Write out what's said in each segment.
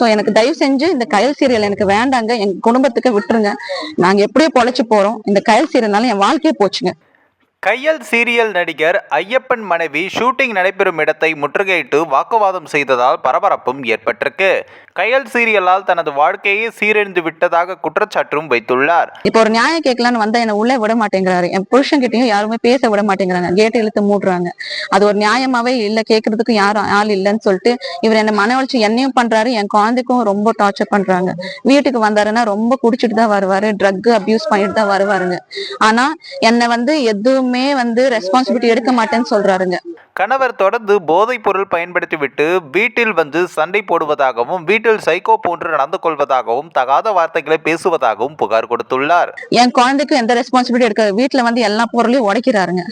So எனக்கு தயவு செஞ்சு இந்த கயல் சீரியல் எனக்கு வேண்டாங்க. எங்க குடும்பத்துக்கு விட்டுருங்க. நாங்க எப்படியோ பொழைச்சு போறோம். இந்த கயல் சீரியல்னால என் வாழ்க்கையே போச்சுங்க. கையல் சீரியல் நடிகர் ஐயப்பன் மனைவி ஷூட்டிங் நடைபெறும் இடத்தை முற்றுகையிட்டு வாக்குவாதம் செய்ததால் பரபரப்பும் ஏற்பட்டிருக்கு. கையல் சீரியலால் தனது வாழ்க்கையை சீரழிந்து விட்டதாக குற்றச்சாட்டும் வைத்துள்ளார். இப்போ ஒரு நியாயம் கேட்கலான்னு வந்தா என்ன உள்ளே விட மாட்டேங்கிறாரு. என் புருஷன் கிட்டயும் யாருமே பேச விட மாட்டேங்கிறாங்க. கேட்டு இழுத்து மூடுறாங்க. அது ஒரு நியாயமாவே இல்ல. கேட்கறதுக்கு யாரும் ஆள் இல்லைன்னு சொல்லிட்டு இவர் என்ன மன உளைச்சி என்னையும் பண்றாரு. என் குழந்தைக்கும் ரொம்ப டார்ச்சர் பண்றாங்க. வீட்டுக்கு வந்தாருன்னா ரொம்ப குடிச்சிட்டு தான் வருவாரு. ட்ரக் அபியூஸ் பண்ணிட்டு தான் வருவாருங்க. ஆனா என்னை வந்து எதுவுமே வந்து ரெஸ்பான்சிபிலிட்டி எடுக்க மாட்டேன்னு சொல்றாருங்க. கணவர் தொடர்ந்து போதைப் பொருள் பயன்படுத்திவிட்டு வீட்டில் வந்து சண்டை போடுவதாகவும் வீட்டில் சைக்கோ போன்று நடந்து கொள்வதாகவும் தகாத வார்த்தைகளை பேசுவதாகவும் புகார் கொடுத்துள்ளார். என் குழந்தைக்கு எந்த ரெஸ்பான்சிபிலிட்டி எடுக்க வீட்டுல வந்து எல்லா பொருளையும் உடைக்கிறாருங்க.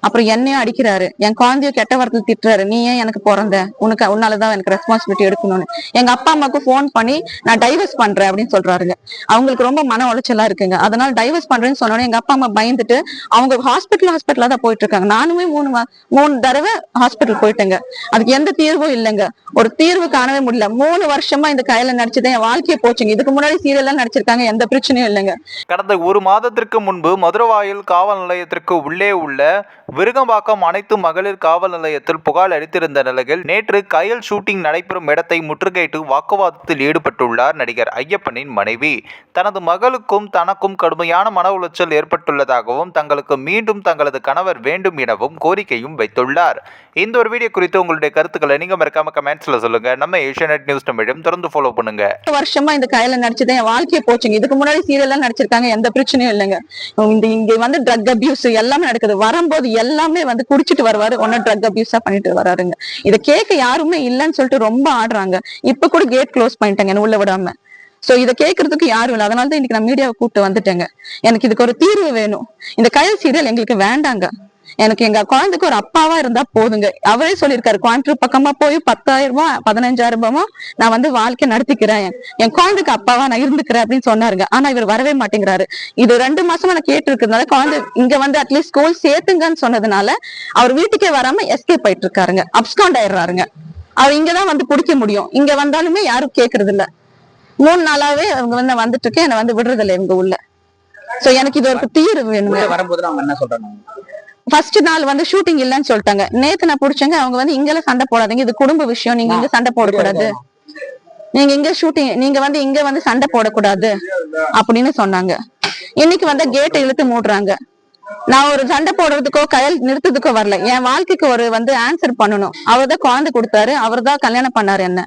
அப்புறம் என்னையும் அடிக்கிறாரு. என் குழந்தைய கெட்ட வார்த்தை திட்டுறாரு. நீ ஏன் எனக்கு பிறந்த? உனக்கு உன்னாலதான் எனக்கு ரெஸ்பான்சிபிலிட்டி எடுக்கணும்னு. எங்க அப்பா அம்மாவுக்கு போன் பண்ணி நான் டைவர்ஸ் பண்றேன் அப்படின்னு சொல்றாருங்க. அவங்களுக்கு ரொம்ப மன உளைச்சலா இருக்குங்க. அதனால டைவர்ஸ் பண்றேன்னு சொன்னோன்னே எங்க அப்பா அம்மா பயந்துட்டு அவங்க ஹாஸ்பிட்டல் ஹாஸ்பிட்டலா தான் போயிட்டு இருக்காங்க நானுமே மூணு மூணு தடவை ஹாஸ்பிட்டல் போயிட்டேங்க. அதுக்கு எந்த தீர்வும் இல்லைங்க. ஒரு தீர்வு காணவே முடியல. மூணு வருஷமா இந்த கையில நடிச்சது என் வாழ்க்கையை போச்சுங்க. இதுக்கு முன்னாடி சீரியல்லாம் நடிச்சிருக்காங்க. எந்த பிரச்சனையும் இல்லைங்க. கடந்த ஒரு மாதத்திற்கு முன்பு மதுரவாயில் காவல் நிலையத்திற்கு உள்ளே உள்ள விருகம்பாக்கம் அனைத்து மகளிர் காவல் நிலையத்தில் புகார் அளித்திருந்த நிலையில் நேற்று கயல் ஷூட்டிங் நடைபெறும் இடத்தை முற்றுகையிட்டு வாக்குவாதத்தில் ஈடுபட்டுள்ளார் நடிகர் ஐயப்பனின் மனைவி. தனது மகளுக்கும் தனக்கும் கடுமையான மன உளைச்சல் ஏற்பட்டுள்ளதாகவும் தங்களுக்கு மீண்டும் தங்களது கணவர் வேண்டும் எனவும் கோரிக்கையும் வைத்துள்ளார். இந்த ஒரு வீடியோ குறித்து உங்களுடைய கருத்துக்களை நீங்க மறக்காம கமெண்ட்ஸ்ல சொல்லுங்க. நம்ம ஏஷியநெட் நியூஸ் தமிழும் தொடர்ந்து ஃபாலோ பண்ணுங்க. வருஷமா இந்த கையில நடிச்சது என் வாழ்க்கையை போச்சுங்க. இதுக்கு முன்னாடி சீரியல்லாம் நடிச்சிருக்காங்க எந்த பிரச்சனையும் இல்லைங்க. இந்த இங்க வந்து ட்ரக் அபியூஸ் எல்லாமே நடக்குது. வரும்போது எல்லாமே வந்து குடிச்சிட்டு வருவாரு. ஒன்னும் ட்ரக் அபியூஸா பண்ணிட்டு வராருங்க. இதை கேட்க யாருமே இல்லைன்னு சொல்லிட்டு ரொம்ப ஆடுறாங்க. இப்ப கூட கேட் க்ளோஸ் பண்ணிட்டாங்க உள்ள விடாம. சோ இதை கேட்கறதுக்கு யாரும் இல்லை. அதனால தான் இன்னைக்கு நான் மீடியாவை கூப்பிட்டு வந்துட்டேங்க. எனக்கு இதுக்கு ஒரு தீர்வு வேணும். இந்த கயல் சீரியல் எங்களுக்கு வேண்டாங்க. எனக்கு எங்க குழந்தைக்கு ஒரு அப்பாவா இருந்தா போதுங்க. அவரே சொல்லியிருக்காரு கோயம்புத்தூர் பக்கமா போய் பத்தாயிரம் ரூபாய் பதினஞ்சாயிரம் ரூபாய் நான் வந்து வாழ்க்கை நடத்திக்கிறேன். என் குழந்தைக்கு அப்பாவா நான் இருந்துக்கிறேன் அப்படின்னு சொன்னாருங்க. ஆனா இவர் வரவே மாட்டேங்கிறாரு. இது ரெண்டு மாசமா நான் கேட்டு இருக்கிறதுனால குழந்தை இங்க வந்து அட்லீஸ்ட் ஸ்கூல் சேர்த்துங்கன்னு சொன்னதுனால அவர் வீட்டுக்கே வராம எஸ்கேப் ஆயிட்டு இருக்காருங்க அப்ஸ்காண்ட் ஆயிடுறாருங்க. அவர் இங்கதான் வந்து பிடிக்க முடியும். இங்க வந்தாலுமே யாரும் கேக்குறது இல்ல மூணு நாளாவே அவங்க வந்து வந்துட்டு இருக்கேன் என்னை வந்து விடுறது இல்லை இவங்க உள்ள. சோ எனக்கு இது ஒரு தீர்வு வேணும் வரும்போது அவங்க என்ன சொல்றாங்க ஃபர்ஸ்ட் நாள் வந்து ஷூட்டிங் இல்லைன்னு சொல்லிட்டாங்க. நேத்து நான் புடிச்சங்க. அவங்க வந்து இங்கெல்லாம் சண்டை போடாதீங்க. இது குடும்ப விஷயம். நீங்க இங்க சண்டை போடக்கூடாது. நீங்க இங்க ஷூட்டிங் நீங்க வந்து இங்க வந்து சண்டை போடக்கூடாது அப்படின்னு சொன்னாங்க. இன்னைக்கு வந்து கேட்டை இழுத்து மூடுறாங்க. நான் ஒரு சண்டை போடுறதுக்கோ கையல் நிறுத்ததுக்கோ வரல. என் வாழ்க்கைக்கு ஒரு வந்து ஆன்சர் பண்ணணும். அவர் தான் குழந்தை கொடுத்தாரு. அவர் தான் கல்யாணம் பண்ணாரு என்ன.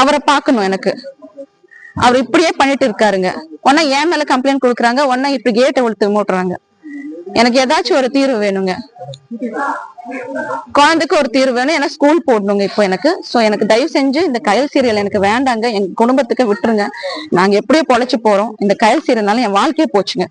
அவரை பார்க்கணும் எனக்கு. அவர் இப்படியே பண்ணிட்டு இருக்காருங்க. ஒன்னா என் மேல கம்ப்ளைண்ட் கொடுக்குறாங்க. ஒன்னா இப்படி கேட்டை இழுத்து மூடுறாங்க. எனக்கு ஏதாச்சும் ஒரு தீர்வு வேணுங்க. குழந்தைக்கு ஒரு தீர்வு வேணும். ஏன்னா ஸ்கூல் போடணுங்க இப்போ எனக்கு. சோ எனக்கு தயவு செஞ்சு இந்த கயல் சீரியல் எனக்கு வேண்டாங்க. எங்க குடும்பத்துக்கு விட்டுருங்க. நாங்க எப்படியோ பொழைச்சு போறோம். இந்த கயல் சீரியல்னால என் வாழ்க்கையே போச்சுங்க.